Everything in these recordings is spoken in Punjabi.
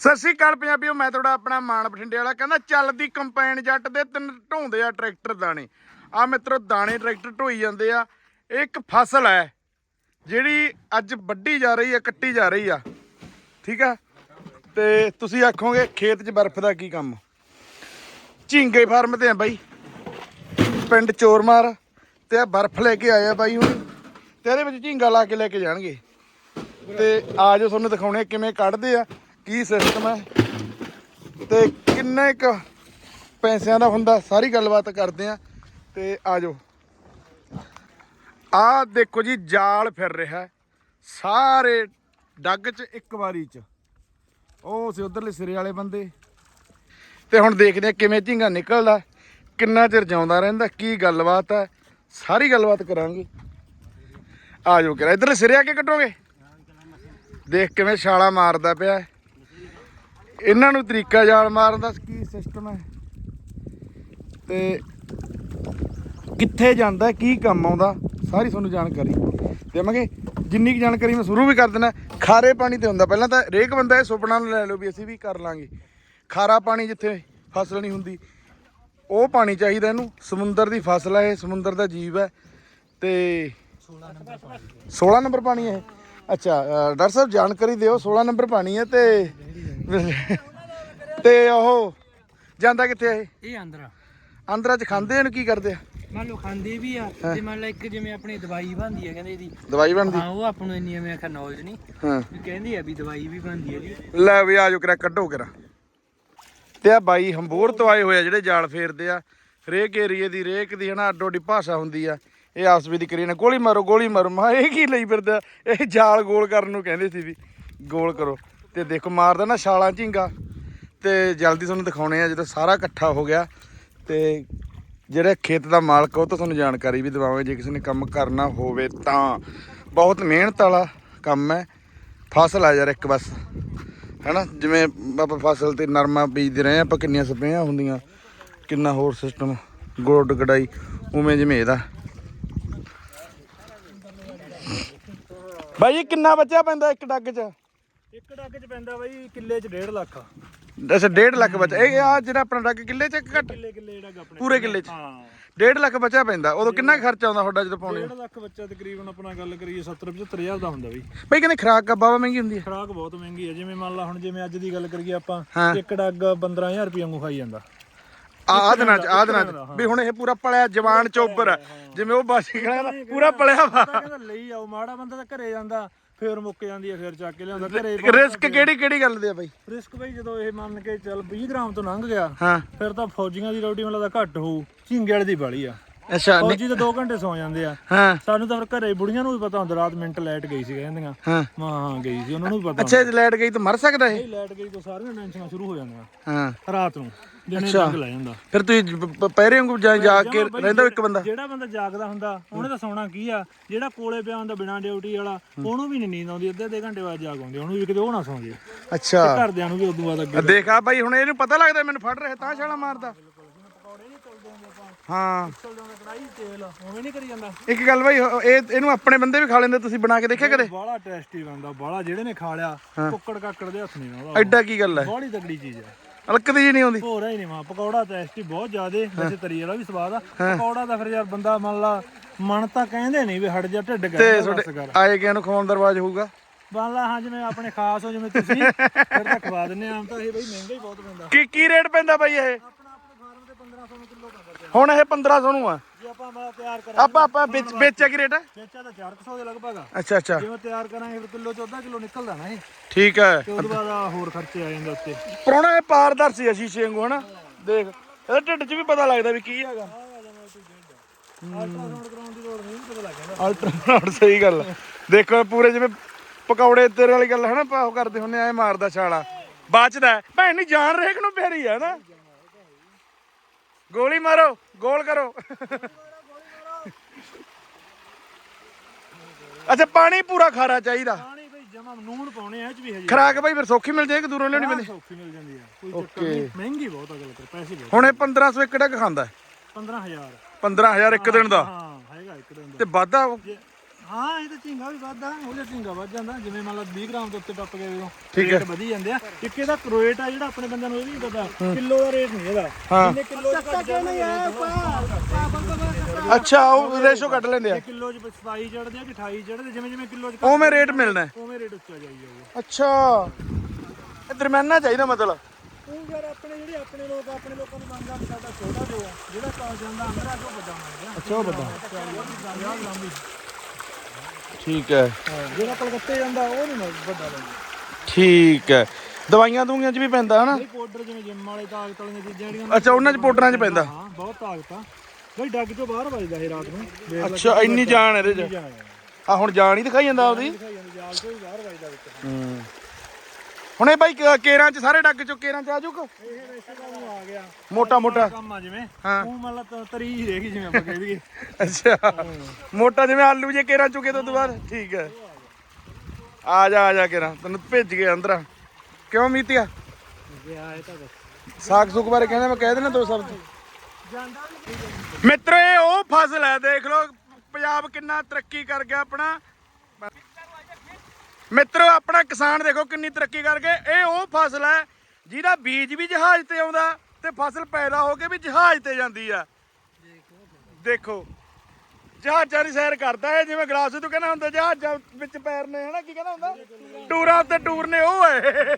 ਸਤਿ ਸ਼੍ਰੀ ਅਕਾਲ ਪੰਜਾਬੀਓ, ਮੈਂ ਤੁਹਾਡਾ ਆਪਣਾ ਮਾਨ ਬਠਿੰਡੇ ਵਾਲਾ। ਕਹਿੰਦਾ ਚੱਲਦੀ ਕੰਪੈਨ ਜੱਟ ਦੇ ਤਿੰਨ ਢੋਂਦੇ ਆ ਟਰੈਕਟਰ ਦਾਣੇ। ਆ ਮਿੱਤਰੋ, ਦਾਣੇ ਟਰੈਕਟਰ ਢੋਈ ਜਾਂਦੇ ਆ। ਇਹ ਇੱਕ ਫਸਲ ਹੈ, ਜਿਹੜੀ ਅੱਜ ਵੱਢੀ ਜਾ ਰਹੀ ਆ, ਕੱਟੀ ਜਾ ਰਹੀ ਆ। ਠੀਕ ਆ? ਤੇ ਤੁਸੀਂ ਆਖੋਗੇ, ਖੇਤ 'ਚ ਬਰਫ਼ ਦਾ ਕੀ ਕੰਮ? ਝਿੰਗੇ ਫਾਰਮ ਤੇ ਆ ਬਾਈ। ਪਿੰਡ ਚੋਰਮਾਰ, ਤੇ ਆ ਬਰਫ਼ ਲੈ ਕੇ ਆਇਆ ਬਾਈ ਹੁਣ। ਤੇ ਇਹਦੇ ਵਿੱਚ ਝਿੰਗਾ ਲਾ ਕੇ ਲੈ ਕੇ ਜਾਣਗੇ। ਤੇ ਆ ਜਾਓ, ਤੁਹਾਨੂੰ ਦਿਖਾਉਣੇ ਕਿਵੇਂ ਕੱਢਦੇ ਆ। ਕੀ ਸਿਸਟਮ ਹੈ? ਤੇ ਕਿੰਨੇ ਕ ਪੈਸਿਆਂ ਦਾ ਹੁੰਦਾ? ਸਾਰੀ ਗੱਲਬਾਤ ਕਰਦੇ ਆ ਤੇ ਆ ਜਾਓ। ਆ ਦੇਖੋ ਜੀ, ਜਾਲ ਫਿਰ ਰਿਹਾ ਸਾਰੇ ਡੱਗ 'ਚ ਇੱਕ ਵਾਰੀ 'ਚ। ਉਹ ਸੀ ਉਧਰਲੇ ਸਿਰੇ ਵਾਲੇ ਬੰਦੇ। ਤੇ ਹੁਣ ਦੇਖਦੇ ਆ ਕਿਵੇਂ ਝਿੰਗਾ ਨਿਕਲਦਾ। ਕਿੰਨਾ ਚਿਰ ਜਾਉਂਦਾ ਰਹਿੰਦਾ, ਕੀ ਗੱਲਬਾਤ ਹੈ। ਸਾਰੀ ਗੱਲਬਾਤ ਕਰਾਂਗੇ। ਆ ਜਾਓ ਕਿਰਾ, ਇਧਰਲੇ ਸਿਰੇ ਆ ਕੇ ਕੱਟੋਗੇ? ਦੇਖ ਕਿਵੇਂ ਛਾਲਾ ਮਾਰਦਾ ਪਿਆ ਇਹਨਾਂ ਨੂੰ ਤਰੀਕਾ ਜਾਲ ਮਾਰਨ ਦਾ ਕੀ ਸਿਸਟਮ ਹੈ? ਤੇ ਕਿੱਥੇ ਜਾਂਦਾ, ਕੀ ਕੰਮ ਆਉਂਦਾ, ਸਾਰੀ ਤੁਹਾਨੂੰ ਜਾਣਕਾਰੀ ਦੇਵਾਂਗੇ। ਜਿੰਨੀ ਕੁ ਜਾਣਕਾਰੀ ਮੈਂ ਸ਼ੁਰੂ ਵੀ ਕਰ ਦਿੰਦਾ, ਖਾਰੇ ਪਾਣੀ ਤੇ ਹੁੰਦਾ। ਪਹਿਲਾਂ ਤਾਂ ਰੇਕ ਬੰਦਾ ਇਹ ਸੁਪਨਾ ਨੂੰ ਲੈ ਲਓ ਵੀ ਅਸੀਂ ਵੀ ਕਰ ਲਾਂਗੇ। ਖਾਰਾ ਪਾਣੀ ਜਿੱਥੇ ਫਸਲ ਨਹੀਂ ਹੁੰਦੀ, ਉਹ ਪਾਣੀ ਚਾਹੀਦਾ ਇਹਨੂੰ। ਸਮੁੰਦਰ ਦੀ ਫਸਲ ਹੈ ਇਹ, ਸਮੁੰਦਰ ਦਾ ਜੀਵ ਹੈ। ਤੇ 16 ਨੰਬਰ ਪਾਣੀ ਹੈ ਇਹ। ਅੱਛਾ ਅ, ਡਾਕਟਰ ਸਾਹਿਬ ਜਾਣਕਾਰੀ ਦਿਓ 16 ਨੰਬਰ ਪਾਣੀ ਹੈ ਤੇ ਤੇ ਉਹ ਜਾਂਦਾ ਕਿੱਥੇ ਆ ਇਹ? ਇਹ ਅੰਦਰ ਆ। ਅੰਦਰਾਂ ਚ ਖਾਂਦੇ ਇਹਨੂੰ ਕੀ ਕਰਦੇ ਆ? ਮੰਨ ਲਓ ਖਾਂਦੇ ਵੀ ਆ ਤੇ ਮੰਨ ਲਓ ਇੱਕ ਜਿਵੇਂ ਆਪਣੀ ਦਵਾਈ ਬਣਦੀ ਆ ਕਹਿੰਦੇ ਇਹਦੀ ਦਵਾਈ ਬਣਦੀ? ਹਾਂ ਉਹ ਆਪਾਂ ਨੂੰ ਇੰਨੀ ਐਵੇਂ ਆਖਾ ਨੌਲੇਜ ਨਹੀਂ। ਹਾਂ। ਵੀ ਕਹਿੰਦੇ ਆ ਵੀ ਦਵਾਈ ਵੀ ਬਣਦੀ ਆ ਜੀ। ਲੈ ਵੀ ਆਜੋ ਕਰਾ ਕੱਢੋ ਕਰਾ ਤੇ ਆ ਬਾਈ ਹੰਬੋਰ ਤੋਂ ਆਏ ਹੋਏ ਆ ਜਿਹੜੇ ਜਾਲ ਫੇਰਦੇ ਆ। ਹਰੇਕ ਏਰੀਏ ਦੀ ਰੇਕ ਦੀ ਹਨਾ ਅੱਡੋ ਅੱਡੀ ਭਾਸ਼ਾ ਹੁੰਦੀ ਆ। ਇਹ ਆਪਸ ਵਿੱਚ ਦੀ ਕਰੀ ਨਾ, ਗੋਲੀ ਮਾਰੋ ਗੋਲੀ ਮਾਰੋ। ਮਾ ਇਹ ਕੀ ਲਈ ਫਿਰਦਾ? ਇਹ ਜਾਲ ਗੋਲ ਕਰਨ ਨੂੰ ਕਹਿੰਦੇ ਸੀ ਵੀ ਗੋਲ ਕਰੋ। ਤੇ ਦੇਖੋ, ਮਾਰਦਾ ਨਾ ਛਾਲਾਂ ਝਿੰਗਾ। ਤੇ ਜਲਦੀ ਤੁਹਾਨੂੰ ਦਿਖਾਉਣੇ ਆ, ਜਦੋਂ ਸਾਰਾ ਇਕੱਠਾ ਹੋ ਗਿਆ, ਤੇ ਜਿਹੜੇ ਖੇਤ ਦਾ ਮਾਲਕ ਉਹ ਤਾਂ ਤੁਹਾਨੂੰ ਜਾਣਕਾਰੀ ਵੀ ਦਿਵਾਵਾਂਗੇ। ਜੇ ਕਿਸੇ ਨੇ ਕੰਮ ਕਰਨਾ ਹੋਵੇ ਤਾਂ। ਬਹੁਤ ਮਿਹਨਤ ਵਾਲਾ ਕੰਮ ਹੈ। ਫਸਲ ਆ ਯਾਰ ਇੱਕ ਬਸ। ਹੈਨਾ? ਜਿਵੇਂ ਆਪਾਂ ਫਸਲ ਤੇ ਨਰਮਾ ਬੀਜਦੇ ਰਹੇ ਆਪਾਂ ਕਿੰਨੀਆਂ ਸਪਰੇਆਂ ਹੁੰਦੀਆਂ। ਕਿੰਨਾ ਹੋਰ ਸਿਸਟਮ ਗੋਡ ਗੜਾਈ ਉਵੇਂ ਜਿਵੇਂ ਇਹਦਾ। ਬਾਈ ਕਿੰਨਾ ਬੱਚਾ ਪੈਂਦਾ ਇੱਕ ਡੱਗ 'ਚ? ਇੱਕ ਡੱਗ ਚ ਪੈਂਦਾ ਬਾਈ ਕਿੱਲੇ ਚ 1.5 ਲੱਖ ਆ। ਅੱਛਾ 1.5 ਲੱਖ ਬੱਚਾ। ਇਹ ਆ ਜਿਹੜਾ ਆਪਣਾ ਡੱਗ ਕਿੱਲੇ 'ਚ ਇੱਕ ਘੱਟ? ਕਿੱਲੇ ਕਿੱਲੇ ਡੱਗ ਆਪਣੇ ਪੂਰੇ ਕਿੱਲੇ। 'ਚ? ਹਾਂ। 1.5 ਲੱਖ ਬੱਚਾ ਪੈਂਦਾ। ਉਦੋਂ ਕਿੰਨਾ ਕੁ ਖਰਚਾ ਆਉਂਦਾ ਤੁਹਾਡਾ ਜਦੋਂ ਪਾਉਣੇ 1.5 ਲੱਖ ਬੱਚਾ ਤਕਰੀਬਨ ਆਪਣਾ ਗੱਲ ਕਰੀਏ 70 75000 ਦਾ ਹੁੰਦਾ ਬਈ। ਬਈ ਕਹਿੰਦੇ ਖਰਾਕ ਬਾਵਾ ਮਹਿੰਗੀ ਹੁੰਦੀ ਹੈ ਖੁਰਾਕ ਬਹੁਤ ਮਹਿੰਗੀ ਹੈ ਜਿਵੇਂ ਮੰਨ ਲਾ ਹੁਣ ਜਿਵੇਂ ਅੱਜ ਦੀ ਗੱਲ ਕਰੀਏ ਆਪਾਂ ਹਾਂ। ਇੱਕ ਡੱਗ 15000 ਰੁਪਏ ਵਾਂਗੂ ਖਾਈ ਜਾਂਦਾ। ਆ ਦਿਨਾਂ 'ਚ ਆ ਦਿਨਾਂ 'ਚ। ਵੀ ਹੁਣ ਇਹ ਪੂਰਾ ਪਲਿਆ ਜਵਾਨ ਚੋਬਰ ਆ ਜਿਵੇਂ ਉਹ ਬਾਸੀ ਕਹਿੰਦਾ ਪੂਰਾ ਪਲਿਆ ਵਾ। ਕਹਿੰਦਾ ਲਈ ਆਓ ਮਾੜਾ ਬੰਦਾ ਤਾਂ ਘਰੇ ਜਾਂਦਾ ਫੇਰ ਮੁੱਕ ਜਾਂਦੀ ਹੈ ਫੇਰ ਚੱਕ ਕੇ ਲਿਆਉਂਦਾ ਘਰੇ ਰਿਸਕ ਕਿਹੜੀ ਕਿਹੜੀ ਗੱਲ ਦੇ ਆ ਬਾਈ? ਰਿਸਕ ਬਈ ਜਦੋਂ ਇਹ ਮੰਨ ਕੇ ਚੱਲ 20 ਗ੍ਰਾਮ ਤੋਂ ਲੰਘ ਗਿਆ ਹਾਂ। ਫਿਰ ਤਾਂ ਫੌਜੀਆਂ ਦੀ ਰੋਟੀ ਮਤਲਬ ਘੱਟ ਹੋਊ ਝਿੰਗੇ ਵਾਲੇ ਦੀ ਬਾਲੀ ਆ। ਅੱਛਾ ਫੌਜੀ ਤਾਂ 2 ਘੰਟੇ ਸੌ ਜਾਂਦੇ ਆ। ਹਾਂ। ਸਾਨੂੰ ਤਾਂ ਫਿਰ ਘਰੇ ਬੁੜੀਆਂ ਨੂੰ ਵੀ ਪਤਾ ਹੁੰਦਾ ਰਾਤ ਮਿੰਟ ਲਾਈਟ ਗਈ ਸੀ ਕਹਿੰਦੀਆਂ। ਹਾਂ। ਮਾਂ ਹਾਂ ਗਈ ਸੀ ਉਹਨਾਂ ਨੂੰ ਵੀ ਪਤਾ ਅੱਛਾ ਜੇ ਲਾਈਟ ਗਈ ਤਾਂ ਮਰ ਸਕਦਾ ਇਹ। ਇਹ ਲਾਈਟ ਗਈ ਤਾਂ ਸਾਰੀਆਂ ਟੈਨਸ਼ਨਾਂ ਸ਼ੁਰੂ ਹੋ ਜਾਂਦੀਆਂ। ਹਾਂ। ਰਾਤ ਨੂੰ ਦਿਨੇ ਲੱਗ ਲੈ ਜਾਂਦਾ। ਫਿਰ ਤੁਸੀਂ ਪ- ਪ- ਪਹਿਰੇ ਵਾਂਗੂ ਜਾ ਜਾ ਕੇ ਰਹਿੰਦਾ ਇੱਕ ਬੰਦਾ। ਜਿਹੜਾ ਬੰਦਾ ਜਾਗਦਾ ਹੁੰਦਾ ਉਹਨੇ ਤਾਂ ਸੌਣਾ ਕੀ ਆ? ਜਿਹੜਾ ਕੋਲੇ ਪਿਆ ਹੁੰਦਾ ਬਿਨਾਂ ਡਿਊਟੀ ਵਾਲਾ ਉਹਨੂੰ ਵੀ ਨਹੀਂ ਨੀਂਦ ਆਉਂਦੀ ਅੱਧੇ ਅੱਧੇ ਘੰਟੇ ਬਾਅਦ ਜਾਗ ਆਉਂਦੀ ਉਹਨੂੰ ਵੀ ਕਿਤੇ ਉਹ ਨਾ ਸੌਂ ਜੇ ਅੱਛਾ। ਘਰਦਿਆਂ ਨੂੰ ਵੀ ਉਦੋਂ ਬਾਅਦ ਅੱਗੇ ਦੇਖ ਬਾਈ ਹੁਣ ਇਹਨੂੰ ਪਤਾ ਲੱਗਦਾ ਮੈਨੂੰ ਫੜ ਰਿਹਾ ਤਾਂ ਛਾਲਾ ਮਾਰਦਾ। ਹਾਂ। ਚੱਲ ਜਾਂਦਾ ਕੜਾਈ ਤੇਲ ਉਵੇਂ ਨਹੀਂ ਕਰੀ ਜਾਂਦਾ। ਇੱਕ ਗੱਲ ਬਾਈ ਉਹ- ਇਹ ਇਹਨੂੰ ਆਪਣੇ ਬੰਦੇ ਵੀ ਖਾ ਲੈਂਦੇ ਤੁਸੀਂ ਬਣਾ ਕੇ ਦੇਖਿਆ ਕਦੇ? ਬਾਹਲਾ ਟੇਸਟੀ ਬਣਦਾ ਬਾਹਲਾ ਜਿਹੜੇ ਨੇ ਖਾ ਲਿਆ ਕੁੱਕੜ ਕਾਕੜ ਦੇ ਹੱਥ ਨਹੀਂ ਆਉਂਦਾ ਐਡਾ ਕੀ ਗੱਲ ਹੈ? ਬਾਹਲੀ ਤਗੜੀ ਚੀਜ਼ ਹੈ। ਅਲਕਦੀ ਜੀ ਨਹੀਂ ਆਉਂਦੀ। ਹੋਰ ਹੀ ਨਹੀਂ ਮਾ ਪਕੌੜਾ ਟੇਸਟੀ ਬਹੁਤ ਜ਼ਿਆਦੇ ਵੈਸੇ ਤਰੀ ਵਾਲਾ ਵੀ ਸਵਾਦ ਆ। ਪਕੌੜਾ ਤਾਂ ਫਿਰ ਯਾਰ ਬੰਦਾ ਮੰਨ ਲਾ ਮਨ ਤਾਂ ਕਹਿੰਦੇ ਨਹੀਂ ਵੀ ਹਟ ਜਾ ਢਿੱਡ ਤੇ ਕਰ ਤੁਹਾਡੇ ਕਰ। ਆਏ ਗਿਆ ਨੂੰ ਖਵਾਉਣ ਦਾ ਰਿਵਾਜ ਹੋਊਗਾ? ਮੰਨ ਲਾ ਹਾਂ ਜਿਵੇਂ ਆਪਣੇ ਖਾਸ ਹੋ ਜਿਵੇਂ ਤੁਸੀਂ ਫਿਰ ਤਾਂ ਖਵਾ ਦਿੰਨੇ ਆ ਆਮ ਤਾਂ ਇਹ ਬਈ ਮਹਿੰਗਾ ਹੀ ਬਹੁਤ ਪੈਂਦਾ। ਕੀ ਕੀ ਰੇਟ ਪੈਂਦਾ ਬਾਈ ਇਹ ਆਪਣਾ ਆਪਣੇ ਫਾਰਮ ਤੇ 1500 ਕਿਲੋ ਪੈਂਦਾ ਹੁਣ ਇਹ 1500 ਨੂੰ ਆ। ਜੇ ਆਪਾਂ ਮਾ ਤਿਆਰ ਕਰਾਂ ਆਪਾਂ ਆਪਾਂ ਵੇਚ ਵੇਚਿਆ ਕੀ ਰੇਟ ਹੈ ਵੇਚਾ ਤਾਂ 400 ਦੇ ਲਗਭਗ ਆ। ਅੱਛਾ ਅੱਛਾ। ਜਿਵੇਂ ਤਿਆਰ ਕਰਾਂਗੇ ਫਿਰ ਕਿਲੋ ਚ ਅੱਧਾ ਕਿਲੋ ਨਿਕਲਦਾ ਨਾ ਇਹ। ਠੀਕ ਹੈ ਤੇ ਉਹਦੇ ਬਾਅਦ ਆ ਹੋਰ ਖਰਚੇ ਆ ਜਾਂਦੇ ਉੱਤੇ। ਪੁਰਾਣਾ ਇਹ ਪਾਰਦਰਸ਼ੀ ਆ ਸ਼ੀਸ਼ੇ ਵਾਂਗੂ ਹਨਾ? ਦੇਖ ਇਹਦੇ ਢਿੱਡ 'ਚ ਵੀ ਪਤਾ ਲੱਗਦਾ ਵੀ ਕੀ ਹੈਗਾ। ਅਲਟਰਾਸਾਊਂਡ ਕਰਾਉਣ ਦੀ ਲੋੜ ਨਹੀਂ ਪਤਾ ਲੱਗ ਜਾਂਦਾ। ਅਲਟਰਾਸਾਊਂਡ ਸਹੀ ਗੱਲ। ਦੇਖੋ ਪੂਰੇ ਜਿਵੇਂ ਪਕੌੜੇ ਤੇਰੇ ਵਾਲੀ ਗੱਲ ਹੈ ਨਾ ਆਪਾਂ ਉਹ ਕਰਦੇ ਹੁੰਨੇ ਐ ਮਾਰਦਾ ਛਾਲਾ। ਬਚਦਾ। ਭੈਣ ਨਹੀਂ ਜਾਨ ਰੇਖ ਨੂੰ ਪਿਆਰੀ ਆ ਨਾ ਗੋਲੀ ਮਾਰੋ ਗੋਲ ਕਰੋ। ਅੱਛਾ ਪਾਣੀ ਪੂਰਾ ਖਾਰਾ ਚਾਹੀਦਾ। ਪਾਣੀ ਬਈ ਜਮਾ ਨੂਣ ਪਾਉਣੇ ਆ ਇਹ ਚ ਵੀ ਹਜੇ ਖਰਾਕ ਭਾਈ ਫਿਰ ਸੌਖੀ ਮਿਲ ਜਾਏ ਕਿ ਦੂਰੋਂ ਲੈਣੀ ਪੈਂਦੀ। ਸੌਖੀ ਮਿਲ ਜਾਂਦੀ ਆ ਕੋਈ ਚੱਕਰ ਨਹੀਂ। ਮਹਿੰਗੀ ਬਹੁਤ ਆ ਗੱਲ ਕਰ ਪੈਸੇ ਬਹੁਤ ਹੁਣ ਇਹ 1500 ਇੱਕ ਡੱਕ ਖਾਂਦਾ ਹੈ। 15000 15000 ਇੱਕ ਦਿਨ ਦਾ। ਹਾਂ ਹੈਗਾ ਇੱਕ ਦਿਨ ਦਾ। ਤੇ ਵਾਧਾ ਹਾਂ ਇਹ ਤਾਂ ਝੀਂਗਾ ਵੀ ਵੱਧਦਾ ਉਹਦੇ ਝੀਂਗਾ ਵੱਧ ਜਾਂਦਾ। ਜਿਵੇਂ ਮੰਨ ਲਾ 20 ਗ੍ਰਾਮ ਦੇ ਉੱਤੇ ਟੱਪ ਗਏ ਉਦੋਂ ਠੀਕ ਹੈ। ਰੇਟ ਵਧੀ ਜਾਂਦੇ ਆ। ਇੱਕ ਇਹਦਾ ਰੇਟ ਆ ਜਿਹੜਾ ਆਪਣੇ ਬੰਦਿਆਂ ਨੂੰ ਇਹ ਵੀ ਪਤਾ ਕਿਲੋ ਦਾ ਰੇਟ ਨਹੀਂ ਇਹਦਾ। ਹਾਂ। ਜਿੰਨੇ ਕਿਲੋ ਚ ਘੱਟ ਜਾਂਦਾ ਅੱਛਾ ਉਹ ਰੇਸ਼ੋ ਕੱਢ ਲੈਂਦੇ ਆ। ਕਿਲੋ ਚ 27 ਚੜਦੇ ਆ ਕਿ 28 ਚੜਦੇ ਜਿਵੇਂ ਜਿਵੇਂ ਕਿਲੋ ਚ ਉਵੇਂ ਰੇਟ ਮਿਲਣਾ। ਉਵੇਂ ਰੇਟ ਉੱਚਾ ਜਾਈ ਜਾਊਗਾ ਅੱਛਾ। ਇਹ ਦਰਮਿਆਨਾ ਚਾਹੀਦਾ ਮਤਲਬ। ਉਹ ਯਾਰ ਆਪਣੇ ਜਿਹੜੇ ਆਪਣੇ ਲੋਕ ਆਪਣੇ ਲੋਕਾਂ ਨੂੰ ਮੰਨਦਾ ਸਾਡਾ ਛੋਟਾ ਜੋ ਆ ਜਿਹੜਾ ਪਾ ਜਾਂਦਾ ਅੰਦਰ ਆ ਕੇ ਉਹ ਵੱਡਾ ਮੰਨਦਾ। ਅੱਛਾ ਉਹ ਵੱਡਾ। ਠੀਕ ਹੈ। ਜਿਹੜਾ ਕਲਕੱਤੇ ਜਾਂਦਾ ਉਹ ਨਹੀਂ ਵੱਡਾ ਲੈਂਦਾ। ਠੀਕ ਹੈ। ਦਵਾਈਆਂ ਦੂਈਆਂ 'ਚ ਵੀ ਪੈਂਦਾ ਹਨਾ? ਇਹ ਪਾਊਡਰ ਜਿਵੇਂ ਜਿਮ ਵਾਲੇ ਤਾਕਤ ਵਾਲੀਆਂ ਚੀਜ਼ਾਂ ਜਿਹੜੀਆਂ ਅੱਛਾ ਉਹਨਾਂ 'ਚ ਪਾਊਡਰਾਂ 'ਚ ਪੈਂਦਾ? ਹਾਂ ਬਹੁਤ ਤਾਕਤ ਆ। ਬਈ ਡੱਗ ਤੋਂ ਬਾਹਰ ਵੱਜਦਾ ਇਹ ਰਾਤ ਨੂੰ। ਵੇਖ ਲੈ ਅੱਛਾ ਇੰਨੀ ਜਾਨ ਇਹਦੇ 'ਚ? ਆ। ਹੁਣ ਜਾਨ ਹੀ ਦਿਖਾਈ ਜਾਂਦਾ ਉਹਦੀ? ਦਿਖਾਈ ਜਾਂਦੀ ਜਾਲ ਤੋਂ ਹੀ ਬਾਹਰ ਵੱਜਦਾ ਵਿੱਚ। ਹੂੰ। ਹੁਣ ਇਹ ਬਾਈ ਕ- ਕੇਰਾਂ 'ਚ ਸਾਰੇ ਡੱਗ 'ਚੋਂ ਕੇਰਾਂ 'ਚ ਆ ਜੂਗਾ ਇਹ ਵੈਸੇ ਤਾਂ ਉਹ ਆ ਗਿਆ ਮੋਟਾ ਮੋਟਾ। ਕੰਮ ਆ ਜਿਵੇਂ ਹਾਂ। ਉਹ ਮਤਲਬ ਤਾਂ ਤਰੀ ਹੀ ਰਹਿ ਗਈ ਜਿਵੇਂ ਆਪਾਂ ਕਹਿ ਦਈਏ। ਅੱਛਾ। ਮੋਟਾ ਜਿਵੇਂ ਆਲੂ ਜੇ ਕੇਰਾਂ ਚੁਕੇ ਤੋਂ ਬਾਅਦ ਠੀਕ ਹੈ। ਆ ਜਾ ਆ ਜਾ ਕੇਰਾਂ। ਤੈਨੂੰ ਭੇਜ ਕੇ ਅੰਦਰ। ਕਿਉਂ ਮੀਤਿਆ? ਗਿਆ ਇਹ ਤਾਂ ਬਸ ਸਾਗ ਸੁਗ ਬਾਰੇ ਕਹਿੰਦੇ ਮੈਂ ਕਹਿ ਦੇਣਾ ਦੋ ਸ਼ਬਦ ਮਿੱਤਰੋ ਇਹ ਉਹ ਫਸਲ ਹੈ। ਦੇਖ ਲਓ ਪੰਜਾਬ ਕਿੰਨਾ ਤਰੱਕੀ ਕਰ ਗਿਆ ਆਪਣਾ। ਮਿੱਤਰੋ, ਆਪਣਾ ਕਿਸਾਨ ਦੇਖੋ ਕਿੰਨੀ ਤਰੱਕੀ ਕਰਕੇ। ਇਹ ਉਹ ਫਸਲ ਹੈ ਜਿਹਦਾ ਬੀਜ ਵੀ ਜਹਾਜ਼ ਤੇ ਆਉਂਦਾ ਤੇ ਫਸਲ ਪੈਦਾ ਹੋ ਕੇ ਵੀ ਜਹਾਜ਼ ਤੇ ਜਾਂਦੀ ਆ। ਦੇਖੋ, ਜਹਾਜ਼ਾਂ ਦੀ ਸੈਰ ਕਰਦਾ ਹੈ ਜਿਵੇਂ ਗਲਾਸ ਤੋਂ ਕਹਿੰਦਾ ਹੁੰਦਾ, ਜਹਾਜ਼ਾਂ ਵਿੱਚ ਪੈਰ ਨੇ, ਹਨਾ, ਕੀ ਕਹਿੰਦਾ ਹੁੰਦਾ? ਟੂਰਾਂ ਉੱਤੇ ਟੂਰ ਨੇ ਉਹ ਹੈ।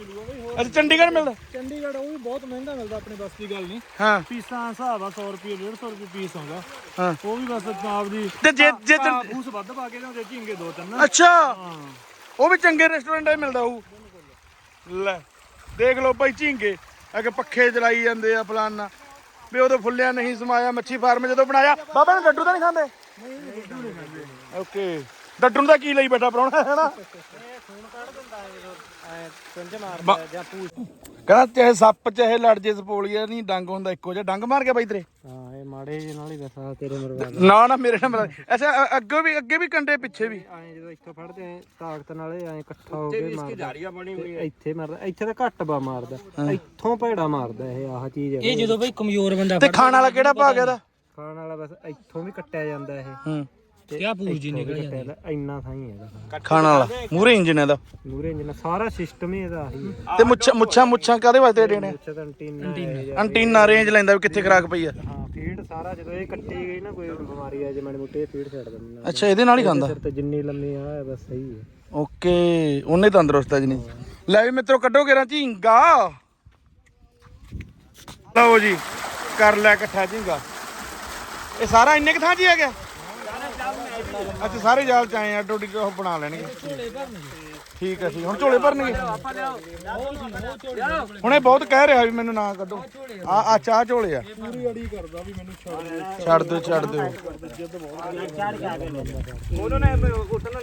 ਅੱਛਾ ਚੰਡੀਗੜ੍ਹ ਮਿਲਦਾ? ਚੰਡੀਗੜ੍ਹ ਉਹ ਵੀ ਬਹੁਤ ਮਹਿੰਗਾ ਮਿਲਦਾ ਆਪਣੇ ਬਸ ਦੀ ਗੱਲ ਨਹੀਂ। ਹਾਂ। ਪੀਸਾਂ ਦਾ ਹਿਸਾਬ ਆ 100 ਰੁਪਏ 150 ਰੁਪਏ ਪੀਸ ਆਉਂਦਾ। ਹਾਂ। ਉਹ ਵੀ ਬਸ ਆਪ ਦੀ ਤੇ ਜੇ ਜੇ ਫੂਸ ਵੱਧ ਪਾ ਕੇ ਲਿਆਉਂਦੇ ਝਿੰਗੇ ਦੋ ਤਿੰਨ। ਅੱਛਾ। ਹਾਂ। ਉਹ ਵੀ ਚੰਗੇ ਰੈਸਟੋਰੈਂਟਾਂ 'ਚ ਮਿਲਦਾ ਉਹ ਲੈ ਦੇਖ ਲਓ ਭਾਈ ਝੀਂਗੇ। ਅਗੇ ਪੱਖੇ ਚਲਾਈ ਜਾਂਦੇ ਆ ਫਲਾਨਾ। ਵੀ ਉਦੋਂ ਫੁੱਲਿਆ ਨਹੀਂ ਸਮਾਇਆ ਮੱਛੀ ਫਾਰਮ ਜਦੋਂ ਬਣਾਇਆ। ਬਾਬਾ ਨੇ ਡੱਡੂ ਤਾਂ ਨਹੀਂ ਖਾਂਦੇ? ਓਕੇ। ਡੱਡੂ ਨੂੰ ਤਾਂ ਕੀ ਲਈ ਬੈਠਾ ਪਰਾਉਣਾ ਹੈ ਨਾ? ਕੁੰਝ ਮਾਰਦਾ ਜਾਂ ਪੂਛ ਕਹਿੰਦਾ ਚਾਹੇ ਸੱਪ ਚਾਹੇ ਲੜ ਜੇ ਸਪੋਲੀਆ ਨਹੀਂ ਡੰਗ ਹੁੰਦਾ ਇੱਕੋ ਜਿਹਾ। ਡੰਗ ਮਾਰ ਗਿਆ ਬਾਈ ਤੇਰੇ? ਹਾਂ ਇਹ ਮਾੜੇ ਜਿਹੇ ਨਾਲ ਹੀ ਦੱਸਾ ਤੇਰੇ ਮਰਵਾ ਨਾ ਨਾ ਮੇਰੇ ਨਾਲ ਅੱਛਾ ਅ- ਅੱਗੇ ਵੀ ਅੱਗੇ ਵੀ ਕੰਡੇ ਪਿੱਛੇ ਵੀ। ਐਂ ਜਦੋਂ ਇੱਥੋਂ ਫੜਦੇ ਐ ਤਾਕਤ ਨਾਲ ਇਹ ਐਂ ਇਕੱਠਾ ਹੋ ਕੇ ਮਾਰਦਾ। ਇੱਥੇ ਮਾਰਦਾ ਇੱਥੇ ਤਾਂ ਘੱਟ ਬਾ ਮਾਰਦਾ। ਇੱਥੋਂ ਭੈੜਾ ਮਾਰਦਾ ਇਹ ਆਹ ਚੀਜ਼ ਹੈ ਇਹ ਜਦੋਂ ਬਈ ਕਮਜ਼ੋਰ ਬੰਦਾ ਤੇ ਖਾਣ ਵਾਲਾ ਕਿਹੜਾ ਭਾਗ ਇਹਦਾ? ਖਾਣ ਵਾਲਾ ਬਸ ਇੱਥੋਂ ਵੀ ਕੱਟਿਆ ਜਾਂਦਾ ਇਹ। ਹੂੰ। ਤੇ ਕਿਆ ਪੂਰ ਜੀ ਨਿਕਲ ਜਾਂਦਾ ਇੰਨਾ ਥਾਂ ਹੀ ਹੈ ਇਹਦਾ। ਖਾਣ ਵਾਲਾ ਮੂਰੇ ਇੰਜਨ ਇਹਦਾ। ਮੂਰੇ ਜਿੰਨਾ ਸਾਰਾ ਸਿਸਟਮ ਹੀ ਇਹਦਾ ਆਹੀ ਹੈ। ਤੇ ਮੁੱਛਾਂ ਮੁੱਛਾਂ ਮੁੱਛਾਂ ਕਾਦੇ ਵਾਸਤੇ ਦੇਣੇ? ਤਾਂ ਹੈ ਜਾਂ- ਅੰਟੀਨਾ ਰੇਂਜ ਲੈਂਦਾ ਵੀ ਕਿੱਥੇ ਖਰਾਕ ਪਈ ਆ ਹਾਂ ਫੀਡ ਸਾਰਾ ਜਦੋਂ ਇਹ ਕੱਟੀ ਗਈ ਨਾ ਕੋਈ ਬਿਮਾਰੀ ਆ ਜੇ ਮਾੜੀ ਮੋਟੀ ਫੀਡ ਛੱਡ ਦਿੰਦਾ ਅੱਛਾ ਇਹਦੇ ਨਾਲ ਹੀ ਖਾਂਦਾ? ਸਿਰ ਤੇ ਜਿੰਨੀ ਲੰਮੀ ਆ ਹੈ ਬਸ ਸਹੀ ਹੈ। ਓਕੇ ਉਹਨੇ ਤੰਦਰੁਸਤ ਹੈ ਜਨੀ। ਲੈ ਵੀ ਮਿੱਤਰੋ ਕੱਢੋ ਗੇਰਾ ਝੀਂਗਾ। ਲਓ ਜੀ ਕਰ ਲੈ ਇਕੱਠਾ ਝੀਂਗਾ। ਇਹ ਸਾਰਾ ਇੰਨੇ ਕੁ ਥਾਂ 'ਚ ਹੀ ਆ ਗਿਆ ਅੱਛਾ ਸਾਰੇ ਜਾਲ ਚ ਆਏ ਆ ਡੋਡੀ ਉਹ ਬਣਾ ਲੈਣਗੇ। ਠੀਕ ਹੈ ਠੀਕ ਹੁਣ ਝੋਲੇ ਭਰਨਗੇ। ਹੁਣ ਇਹ ਬਹੁਤ ਕਹਿ ਰਿਹਾ ਵੀ ਮੈਨੂੰ ਨਾ ਕੱਢੋ। ਆ ਆ ਚਾਹ ਝੋਲੇ ਆ। ਪੂਰੀ ਅੜੀ ਕਰਦਾ ਵੀ ਮੈਨੂੰ ਛੱਡ ਦਿਓ ਛੱਡ ਦਿਓ।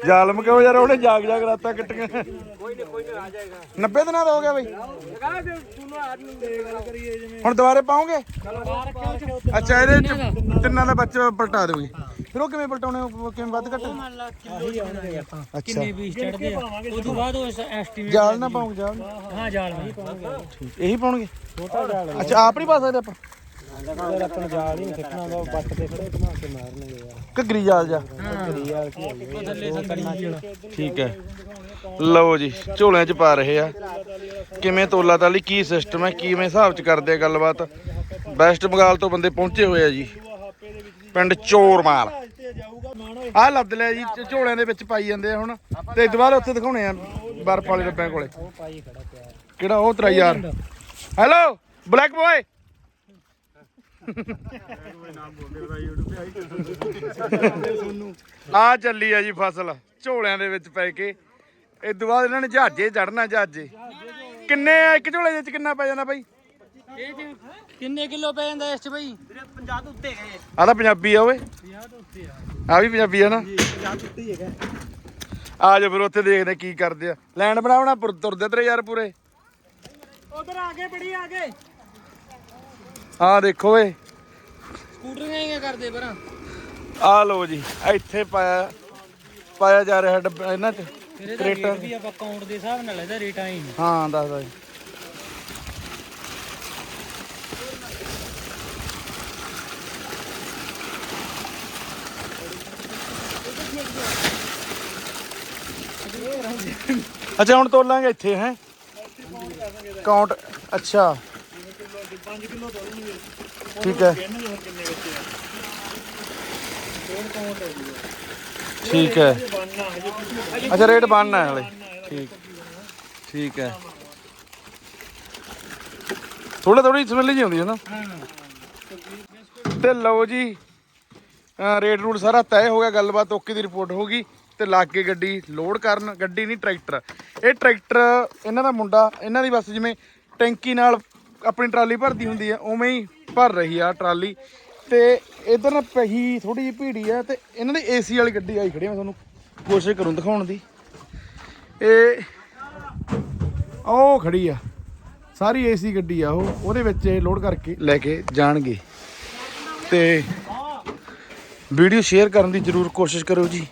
ਜ਼ਾਲਮ ਕਿਉਂ ਯਾਰ, ਉਹਨੇ ਜਾਗ ਜਾਗ ਰਾਤਾਂ ਕੱਟੀਆਂ। ਕੋਈ ਨਹੀਂ ਕੋਈ ਨਹੀਂ ਆ ਜਾਏਗਾ 90 ਦਿਨਾਂ ਦਾ ਹੋ ਗਿਆ ਬਈ। ਹੁਣ ਦੁਬਾਰੇ ਪਾਉਂਗੇ? ਅੱਛਾ, ਇਹਦੇ ਚ ਤਿੰਨਾਂ ਦਾ ਬੱਚਾ ਪਲਟਾ ਦੋਗੇ ਫਿਰ ਉਹ ਕਿਵੇਂ ਪਲਟਾਉਣੇ ਉਹ ਕਿਵੇਂ ਵੱਧ ਘੱਟ? ਮੰਨ ਲਾ ਕਿਲੋ ਚੜਦੇ ਆਪਾਂ। ਅੱਛਾ। ਕਿੰਨੇ ਪੀਸ ਚੜਦੇ ਆ? ਉਸ ਤੋਂ ਬਾਅਦ ਉਸ ਐਸਟੀਮੇਟ ਜਾਲ ਨਾ ਪਾਉਂਗੇ ਜਾਲ। ਹਾਂ ਜਾਲ ਨਹੀਂ ਪਾਉਂਗੇ ਠੀਕ ਇਹੀ ਪਾਉਣਗੇ? ਛੋਟਾ ਜਾਲ ਅੱਛਾ ਆਪ ਨਹੀਂ ਪਾ ਸਕਦੇ ਆਪਾਂ? ਅਗਰ ਆਪਣਾ ਜਾਲ ਹੀ ਖਿੱਚਣਾ ਹੁੰਦਾ ਬੱਟ ਤੇ ਖੜੇ ਘੁਮਾ ਕੇ ਮਾਰਨਗੇ ਯਾਰ। ਘੱਗਰੀ ਜਾਲ ਜਾ। ਯਾਰ ਕੀ ਹੈ ਉਹ ਥੱਲੇ ਸੰਗੜੀ ਜਿਹੜਾ ਠੀਕ ਹੈ। ਲਓ ਜੀ ਝੋਲਿਆਂ 'ਚ ਪਾ ਰਹੇ ਆ। ਕਿਵੇਂ ਤੋਲਾ ਤਾਲੀ ਕੀ ਸਿਸਟਮ ਹੈ ਕਿਵੇਂ ਹਿਸਾਬ 'ਚ ਕਰਦੇ ਆ ਗੱਲਬਾਤ? ਵੈਸਟ ਬੰਗਾਲ ਤੋਂ ਬੰਦੇ ਪਹੁੰਚੇ ਹੋਏ ਆ ਜੀ। ਪਿੰਡ ਚੋਰਮਾਲ। ਆਹ ਲੱਦ ਲਿਆ ਜੀ ਝ- ਝੋਲਿਆਂ ਦੇ ਵਿੱਚ ਪਾਈ ਜਾਂਦੇ ਆ ਹੁਣ। ਤੇ ਦੁਬਾਰਾ ਉੱਥੇ ਦਿਖਾਉਣੇ ਆ ਬਰਫ ਵਾਲੇ ਡੱਬਿਆਂ ਕੋਲੇ। ਪਾਈ ਖੜਾ ਪਿਆ ਕਿਹੜਾ ਉਹ ਤੇਰਾ ਯਾਰ। ਹੈਲੋ ਬਲੈਕ ਬੋਏ ਆ ਚੱਲੀ ਆ ਜੀ ਫਸਲ, ਝੋਲਿਆਂ ਦੇ ਵਿੱਚ ਪੈ ਕੇ। ਇਸ ਤੋਂ ਬਾਅਦ ਇਹਨਾਂ ਨੇ ਜਹਾਜ਼ੇ ਚੜਨਾ ਜਹਾਜ਼ੇ। ਕਿੰਨੇ ਆ? ਇੱਕ ਝੋਲੇ ਦੇ ਵਿੱਚ ਕਿੰਨਾ ਪੈ ਜਾਂਦਾ ਬਾਈ? ਇਹ ਕਿੰਨੇ ਕਿਲੋ ਪੈ ਜਾਂਦਾ ਇਸ ਚ ਬਈ? ਆ ਤਾਂ ਪੰਜਾਬੀ ਆ ਓਏ। ਆ। ਵੀ ਪੰਜਾਬੀ ਆ ਨਾ। ਆ ਜਾ ਫਿਰ ਉੱਥੇ ਦੇਖਦੇ ਆ ਕੀ ਕਰਦੇ ਆ। ਲੈਂਡ ਬਣਾਉਣਾ ਪੁਰ- ਤੁਰਦੇ ਤੇਰੇ ਯਾਰ ਪੂਰੇ। ਉਧਰ ਆ ਗਏ ਬੜੀ ਆ ਗਏ। ਆ ਦੇਖੋ ਓਏ। ਸਕੂਟਰੀਆਂ ਹੀ ਕਰਦੇ ਪਰਾਂ। ਆ ਲੋ ਜੀ ਇੱਥੇ ਪਾਇਆ ਪਾਇਆ ਜਾ ਰਿਹਾ ਇਹਨਾਂ ਚ ਰੇਟ ਵੀ ਆਪਾਂ ਕਾਊਂਟ ਦੇ ਹਿਸਾਬ ਨਾਲ ਇਹਦਾ ਰੇਟ ਆਈ ਹਾਂ ਦੱਸਦਾ ਜੀ। ਅੱਛਾ, ਹੁਣ ਤੋਲਾਂਗੇ ਇੱਥੇ, ਹੈ? ਕਾਊਂਟ ਅੱਛਾ। 5 ਕਿਲੋ ਤੋਲਣਗੇ ਠੀਕ ਹੈ। ਠੀਕ ਹੈ। ਅੱਛਾ, ਰੇਟ ਬਣਨਾ ਹੈ ਹਲੇ। ਠੀਕ ਠੀਕ ਹੈ। ਥੋੜਾ ਥੋੜੀ ਸਮੈਲ ਜੀ ਆਉਂਦੀ ਹੈ ਨਾ। ਤੇ ਲਓ ਜੀ ਰੇਟ ਰੂਟ ਸਾਰਾ ਤੈਅ ਹੋ ਗਿਆ, ਗੱਲਬਾਤ ਓਕੇ ਦੀ ਰਿਪੋਰਟ ਹੋ ਗਈ ਤੇ ਲੱਗ ਕੇ ਗੱਡੀ ਲੋਡ ਕਰਨ, ਗੱਡੀ ਨਹੀਂ, ਟਰੈਕਟਰ। ਇਹ ਟਰੈਕਟਰ, ਇਹਨਾਂ ਦਾ ਮੁੰਡਾ, ਇਹਨਾਂ ਦੀ ਬਸ ਜਿਵੇਂ ਟੈਂਕੀ ਨਾਲ ਆਪਣੀ ਟਰਾਲੀ ਭਰਦੀ ਹੁੰਦੀ ਹੈ ਉਵੇਂ ਹੀ ਭਰ ਰਹੀ ਆ ਟਰਾਲੀ। ਤੇ ਇਧਰ ਨਾ ਪਹੀ ਥੋੜੀ ਜਿਹੀ ਭੀੜੀ ਆ ਤੇ ਇਹਨਾਂ ਦੀ ਏਸੀ ਵਾਲੀ ਗੱਡੀ ਆਈ ਖੜੀ ਮੈਂ ਤੁਹਾਨੂੰ ਕੋਸ਼ਿਸ਼ ਕਰੂੰ ਦਿਖਾਉਣ ਦੀ। ਇਹ ਉਹ ਖੜੀ ਆ, ਸਾਰੀ ਏਸੀ ਗੱਡੀ ਆ ਉਹ, ਉਹਦੇ ਵਿੱਚ ਇਹ ਲੋਡ ਕਰਕੇ ਲੈ ਕੇ ਜਾਣਗੇ। ਤੇ ਵੀਡੀਓ ਸ਼ੇਅਰ ਕਰਨ ਦੀ ਜਰੂਰ ਕੋਸ਼ਿਸ਼ ਕਰੋ ਜੀ।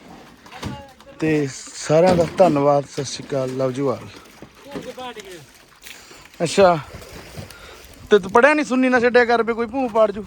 ਤੇ ਸਾਰਿਆਂ ਦਾ ਧੰਨਵਾਦ, ਸਤਿ ਸ਼੍ਰੀ ਅਕਾਲ, ਲਵ ਯੂ ਆਲ। ਅੱਛਾ, ਤੇ ਤੂੰ ਪੜਿਆ ਨਹੀਂ ਸੁਣਨੀ ਨਾ ਛੱਡਿਆ ਕਰ ਵੀ ਕੋਈ ਭੂੰ ਪਾੜ ਜੂ।